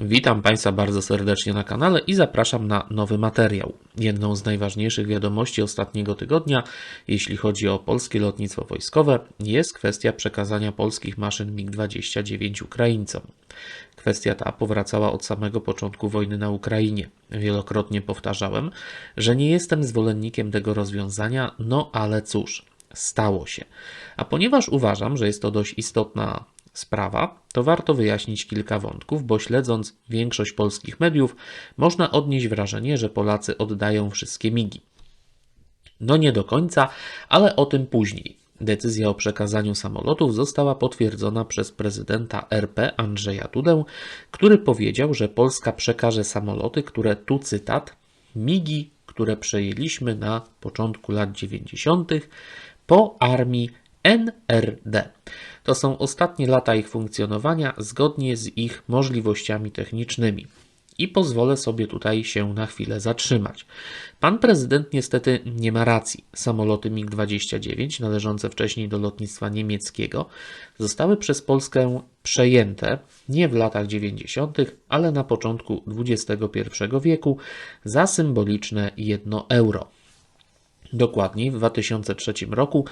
Witam Państwa bardzo serdecznie na kanale i zapraszam na nowy materiał. Jedną z najważniejszych wiadomości ostatniego tygodnia, jeśli chodzi o polskie lotnictwo wojskowe, jest kwestia przekazania polskich maszyn MiG-29 Ukraińcom. Kwestia ta powracała od samego początku wojny na Ukrainie. Wielokrotnie powtarzałem, że nie jestem zwolennikiem tego rozwiązania, no ale cóż, stało się. A ponieważ uważam, że jest to dość istotna sprawa, to warto wyjaśnić kilka wątków, bo śledząc większość polskich mediów, można odnieść wrażenie, że Polacy oddają wszystkie migi. No nie do końca, ale o tym później. Decyzja o przekazaniu samolotów została potwierdzona przez prezydenta RP Andrzeja Dudę, który powiedział, że Polska przekaże samoloty, które tu cytat migi, które przejęliśmy na początku lat 90. po armii NRD. To są ostatnie lata ich funkcjonowania zgodnie z ich możliwościami technicznymi. I pozwolę sobie tutaj się na chwilę zatrzymać. Pan prezydent niestety nie ma racji. Samoloty MiG-29, należące wcześniej do lotnictwa niemieckiego, zostały przez Polskę przejęte nie w latach 90., ale na początku XXI wieku za symboliczne 1 euro. Dokładniej, w 2003 roku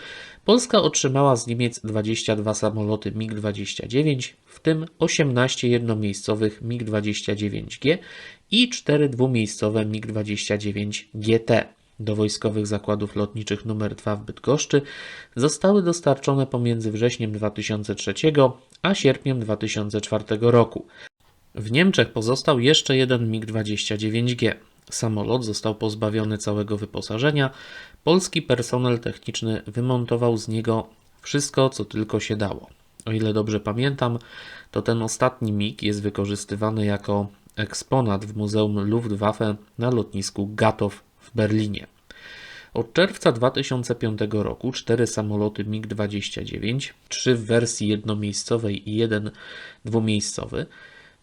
Polska otrzymała z Niemiec 22 samoloty MiG-29, w tym 18 jednomiejscowych MiG-29G i 4 dwumiejscowe MiG-29 GT. Do wojskowych zakładów lotniczych nr 2 w Bydgoszczy zostały dostarczone pomiędzy wrześniem 2003 a sierpniem 2004 roku. W Niemczech pozostał jeszcze jeden MiG-29G. Samolot został pozbawiony całego wyposażenia. Polski personel techniczny wymontował z niego wszystko, co tylko się dało. O ile dobrze pamiętam, to ten ostatni MiG jest wykorzystywany jako eksponat w Muzeum Luftwaffe na lotnisku Gatow w Berlinie. Od czerwca 2005 roku cztery samoloty MiG-29, trzy w wersji jednomiejscowej i jeden dwumiejscowy,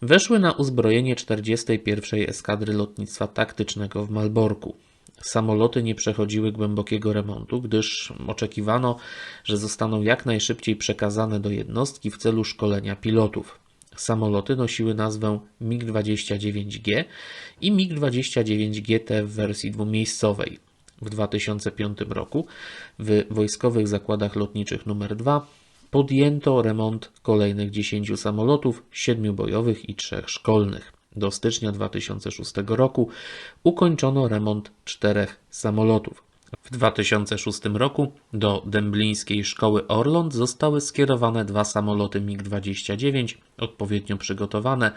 weszły na uzbrojenie 41. Eskadry Lotnictwa Taktycznego w Malborku. Samoloty nie przechodziły głębokiego remontu, gdyż oczekiwano, że zostaną jak najszybciej przekazane do jednostki w celu szkolenia pilotów. Samoloty nosiły nazwę MiG-29G i MiG-29GT w wersji dwumiejscowej. W 2005 roku w Wojskowych Zakładach Lotniczych nr 2 podjęto remont kolejnych 10 samolotów, 7 bojowych i 3 szkolnych. Do stycznia 2006 roku ukończono remont czterech samolotów. W 2006 roku do Dęblińskiej Szkoły Orląt zostały skierowane dwa samoloty MiG-29, odpowiednio przygotowane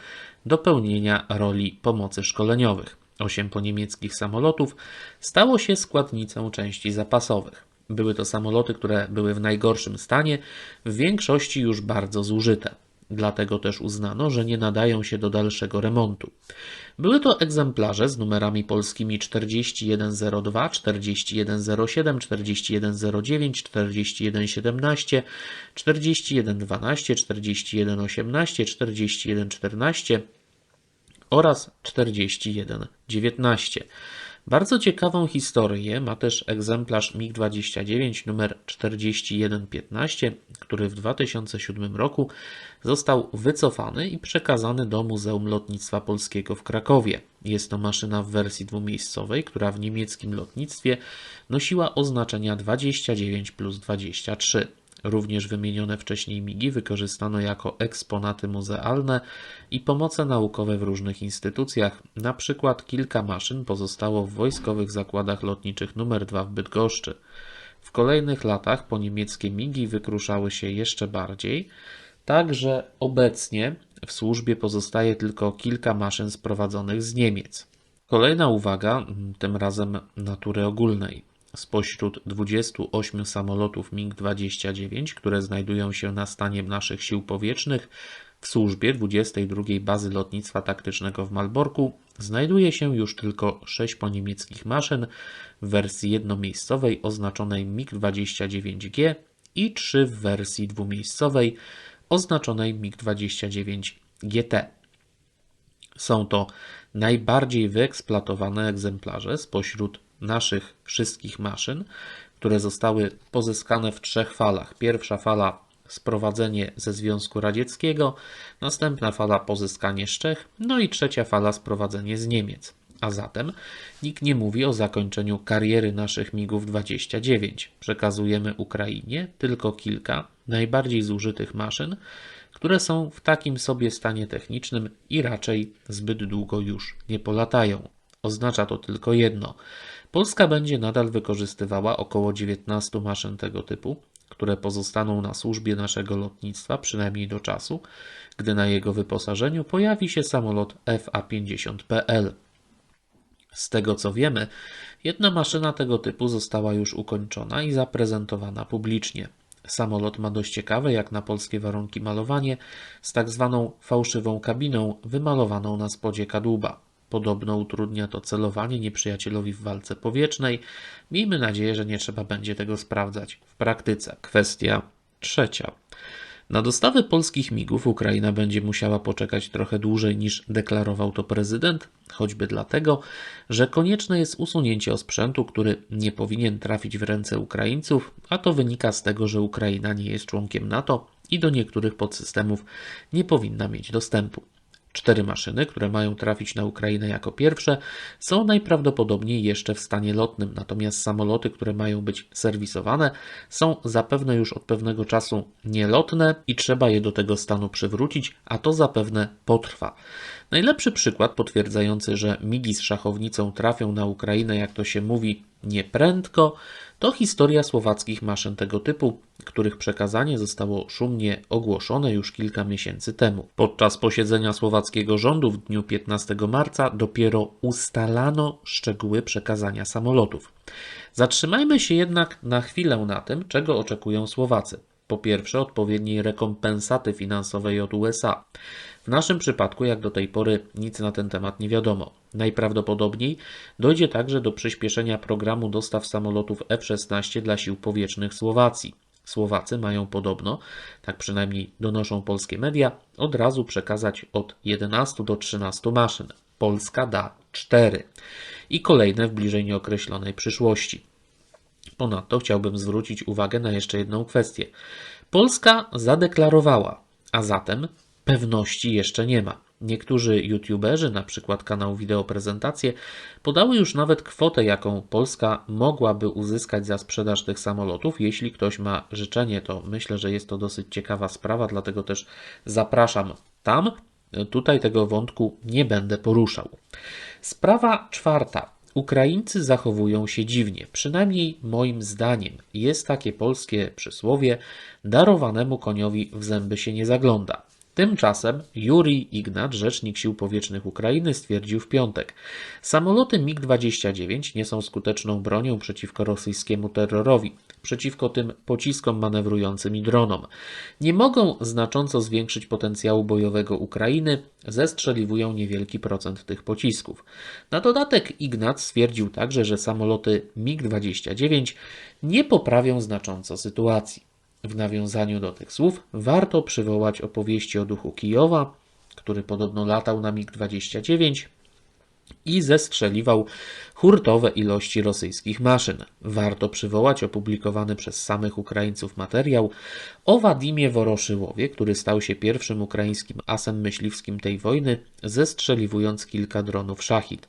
do pełnienia roli pomocy szkoleniowych. Osiem poniemieckich samolotów stało się składnicą części zapasowych. Były to samoloty, które były w najgorszym stanie, w większości już bardzo zużyte. Dlatego też uznano, że nie nadają się do dalszego remontu. Były to egzemplarze z numerami polskimi 4102, 4107, 4109, 4117, 4112, 4118, 4114 oraz 4119. Bardzo ciekawą historię ma też egzemplarz MiG-29 numer 4115, który w 2007 roku został wycofany i przekazany do Muzeum Lotnictwa Polskiego w Krakowie. Jest to maszyna w wersji dwumiejscowej, która w niemieckim lotnictwie nosiła oznaczenia 29 plus 23. Również wymienione wcześniej MIGI wykorzystano jako eksponaty muzealne i pomoce naukowe w różnych instytucjach. Na przykład kilka maszyn pozostało w wojskowych zakładach lotniczych nr 2 w Bydgoszczy. W kolejnych latach po niemieckie MIGI wykruszały się jeszcze bardziej, tak że obecnie w służbie pozostaje tylko kilka maszyn sprowadzonych z Niemiec. Kolejna uwaga, tym razem natury ogólnej. Spośród 28 samolotów MiG-29, które znajdują się na stanie naszych sił powietrznych w służbie 22 Bazy Lotnictwa Taktycznego w Malborku, znajduje się już tylko 6 poniemieckich maszyn w wersji jednomiejscowej oznaczonej MiG-29G i 3 w wersji dwumiejscowej oznaczonej MiG-29 GT. Są to najbardziej wyeksploatowane egzemplarze spośród naszych wszystkich maszyn, które zostały pozyskane w trzech falach. Pierwsza fala sprowadzenie ze Związku Radzieckiego, następna fala pozyskanie z Czech, no i trzecia fala sprowadzenie z Niemiec. A zatem nikt nie mówi o zakończeniu kariery naszych MIGów 29. Przekazujemy Ukrainie tylko kilka najbardziej zużytych maszyn, które są w takim sobie stanie technicznym i raczej zbyt długo już nie polatają. Oznacza to tylko jedno. Polska będzie nadal wykorzystywała około 19 maszyn tego typu, które pozostaną na służbie naszego lotnictwa przynajmniej do czasu, gdy na jego wyposażeniu pojawi się samolot FA-50PL. Z tego co wiemy, jedna maszyna tego typu została już ukończona i zaprezentowana publicznie. Samolot ma dość ciekawe, jak na polskie warunki, malowanie z tak zwaną fałszywą kabiną wymalowaną na spodzie kadłuba. Podobno utrudnia to celowanie nieprzyjacielowi w walce powietrznej. Miejmy nadzieję, że nie trzeba będzie tego sprawdzać w praktyce. Kwestia trzecia. Na dostawy polskich migów Ukraina będzie musiała poczekać trochę dłużej niż deklarował to prezydent, choćby dlatego, że konieczne jest usunięcie osprzętu, który nie powinien trafić w ręce Ukraińców, a to wynika z tego, że Ukraina nie jest członkiem NATO i do niektórych podsystemów nie powinna mieć dostępu. Cztery maszyny, które mają trafić na Ukrainę jako pierwsze, są najprawdopodobniej jeszcze w stanie lotnym, natomiast samoloty, które mają być serwisowane, są zapewne już od pewnego czasu nielotne i trzeba je do tego stanu przywrócić, a to zapewne potrwa. Najlepszy przykład potwierdzający, że migi z szachownicą trafią na Ukrainę, jak to się mówi, nieprędko, to historia słowackich maszyn tego typu, których przekazanie zostało szumnie ogłoszone już kilka miesięcy temu. Podczas posiedzenia słowackiego rządu w dniu 15 marca dopiero ustalano szczegóły przekazania samolotów. Zatrzymajmy się jednak na chwilę na tym, czego oczekują Słowacy. Po pierwsze, odpowiedniej rekompensaty finansowej od USA. W naszym przypadku, jak do tej pory, nic na ten temat nie wiadomo. Najprawdopodobniej dojdzie także do przyspieszenia programu dostaw samolotów F-16 dla sił powietrznych Słowacji. Słowacy mają podobno, tak przynajmniej donoszą polskie media, od razu przekazać od 11 do 13 maszyn. Polska da 4 i kolejne w bliżej nieokreślonej przyszłości. Ponadto chciałbym zwrócić uwagę na jeszcze jedną kwestię. Polska zadeklarowała, a zatem pewności jeszcze nie ma. Niektórzy youtuberzy, na przykład kanał Wideo Prezentacje, podały już nawet kwotę, jaką Polska mogłaby uzyskać za sprzedaż tych samolotów. Jeśli ktoś ma życzenie, to myślę, że jest to dosyć ciekawa sprawa, dlatego też zapraszam tam. Tutaj tego wątku nie będę poruszał. Sprawa czwarta. Ukraińcy zachowują się dziwnie, przynajmniej moim zdaniem. Jest takie polskie przysłowie: darowanemu koniowi w zęby się nie zagląda. Tymczasem Jurij Ignat, rzecznik sił powietrznych Ukrainy, stwierdził w piątek: Samoloty MiG-29 nie są skuteczną bronią przeciwko rosyjskiemu terrorowi, przeciwko tym pociskom manewrującym i dronom. Nie mogą znacząco zwiększyć potencjału bojowego Ukrainy, zestrzeliwują niewielki procent tych pocisków. Na dodatek Ignat stwierdził także, że samoloty MiG-29 nie poprawią znacząco sytuacji. W nawiązaniu do tych słów warto przywołać opowieści o duchu Kijowa, który podobno latał na MiG-29 i zestrzeliwał hurtowe ilości rosyjskich maszyn. Warto przywołać opublikowany przez samych Ukraińców materiał o Wadimie Woroszyłowie, który stał się pierwszym ukraińskim asem myśliwskim tej wojny, zestrzeliwując kilka dronów szachid.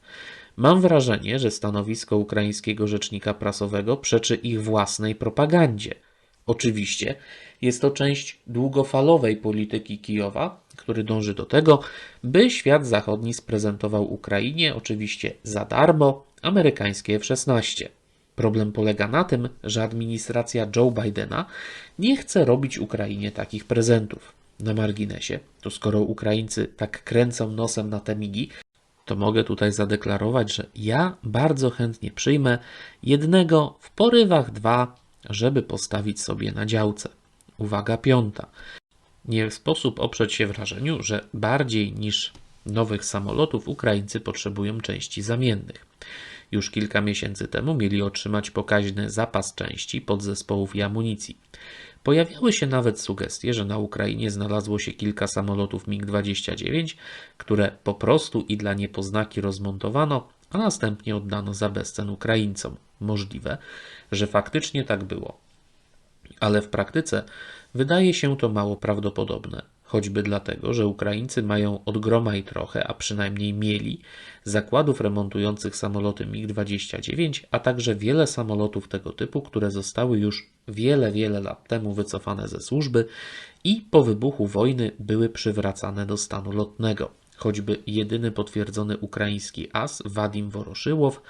Mam wrażenie, że stanowisko ukraińskiego rzecznika prasowego przeczy ich własnej propagandzie – Oczywiście jest to część długofalowej polityki Kijowa, który dąży do tego, by świat zachodni sprezentował Ukrainie oczywiście za darmo amerykańskie F-16. Problem polega na tym, że administracja Joe Bidena nie chce robić Ukrainie takich prezentów. Na marginesie, to skoro Ukraińcy tak kręcą nosem na te migi, to mogę tutaj zadeklarować, że ja bardzo chętnie przyjmę jednego, w porywach dwa żeby postawić sobie na działce. Uwaga piąta. Nie sposób oprzeć się wrażeniu, że bardziej niż nowych samolotów Ukraińcy potrzebują części zamiennych. Już kilka miesięcy temu mieli otrzymać pokaźny zapas części podzespołów i amunicji. Pojawiały się nawet sugestie, że na Ukrainie znalazło się kilka samolotów MiG-29, które po prostu i dla niepoznaki rozmontowano, a następnie oddano za bezcen Ukraińcom. Możliwe, że faktycznie tak było. Ale w praktyce Wydaje się to mało prawdopodobne, choćby dlatego, że Ukraińcy mają od groma i trochę, a przynajmniej mieli, zakładów remontujących samoloty MiG-29, a także wiele samolotów tego typu, które zostały już wiele, wiele lat temu wycofane ze służby i po wybuchu wojny były przywracane do stanu lotnego. Choćby jedyny potwierdzony ukraiński as, Wadim Woroszyłow,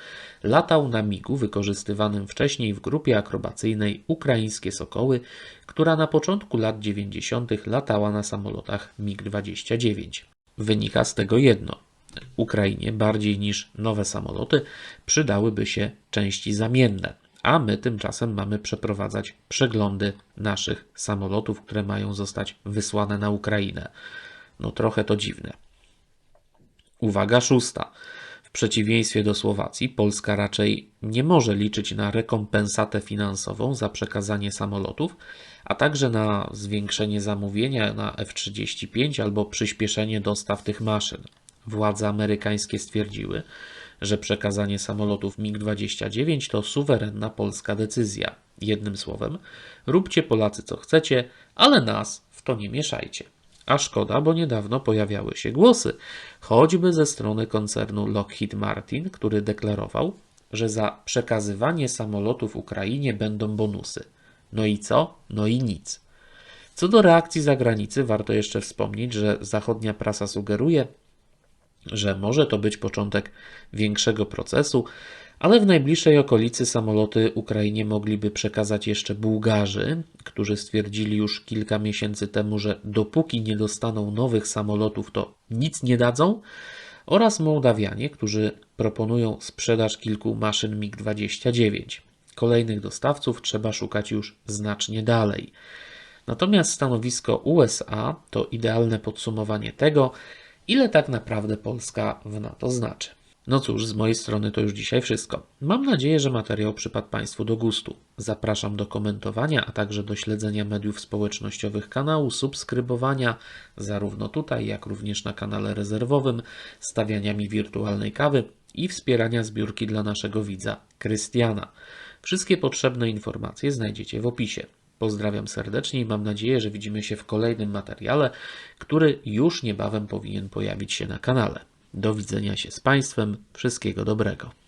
latał na migu wykorzystywanym wcześniej w grupie akrobacyjnej Ukraińskie Sokoły, która na początku lat 90. latała na samolotach MiG-29. Wynika z tego jedno. Ukrainie bardziej niż nowe samoloty przydałyby się części zamienne, a my tymczasem mamy przeprowadzać przeglądy naszych samolotów, które mają zostać wysłane na Ukrainę. No trochę to dziwne. Uwaga szósta. W przeciwieństwie do Słowacji, Polska raczej nie może liczyć na rekompensatę finansową za przekazanie samolotów, a także na zwiększenie zamówienia na F-35 albo przyspieszenie dostaw tych maszyn. Władze amerykańskie stwierdziły, że przekazanie samolotów MiG-29 to suwerenna polska decyzja. Jednym słowem, róbcie Polacy co chcecie, ale nas w to nie mieszajcie. A szkoda, bo niedawno pojawiały się głosy, choćby ze strony koncernu Lockheed Martin, który deklarował, że za przekazywanie samolotów Ukrainie będą bonusy. No i co? No i nic. Co do reakcji zagranicy, warto jeszcze wspomnieć, że zachodnia prasa sugeruje, że może to być początek większego procesu, ale w najbliższej okolicy samoloty Ukrainie mogliby przekazać jeszcze Bułgarzy, którzy stwierdzili już kilka miesięcy temu, że dopóki nie dostaną nowych samolotów, to nic nie dadzą, oraz Mołdawianie, którzy proponują sprzedaż kilku maszyn MiG-29. Kolejnych dostawców trzeba szukać już znacznie dalej. Natomiast stanowisko USA to idealne podsumowanie tego, ile tak naprawdę Polska w NATO znaczy. No cóż, z mojej strony to już dzisiaj wszystko. Mam nadzieję, że materiał przypadł Państwu do gustu. Zapraszam do komentowania, a także do śledzenia mediów społecznościowych kanału, subskrybowania zarówno tutaj, jak również na kanale rezerwowym, stawiania mi wirtualnej kawy i wspierania zbiórki dla naszego widza Krystiana. Wszystkie potrzebne informacje znajdziecie w opisie. Pozdrawiam serdecznie i mam nadzieję, że widzimy się w kolejnym materiale, który już niebawem powinien pojawić się na kanale. Do widzenia się z Państwem. Wszystkiego dobrego.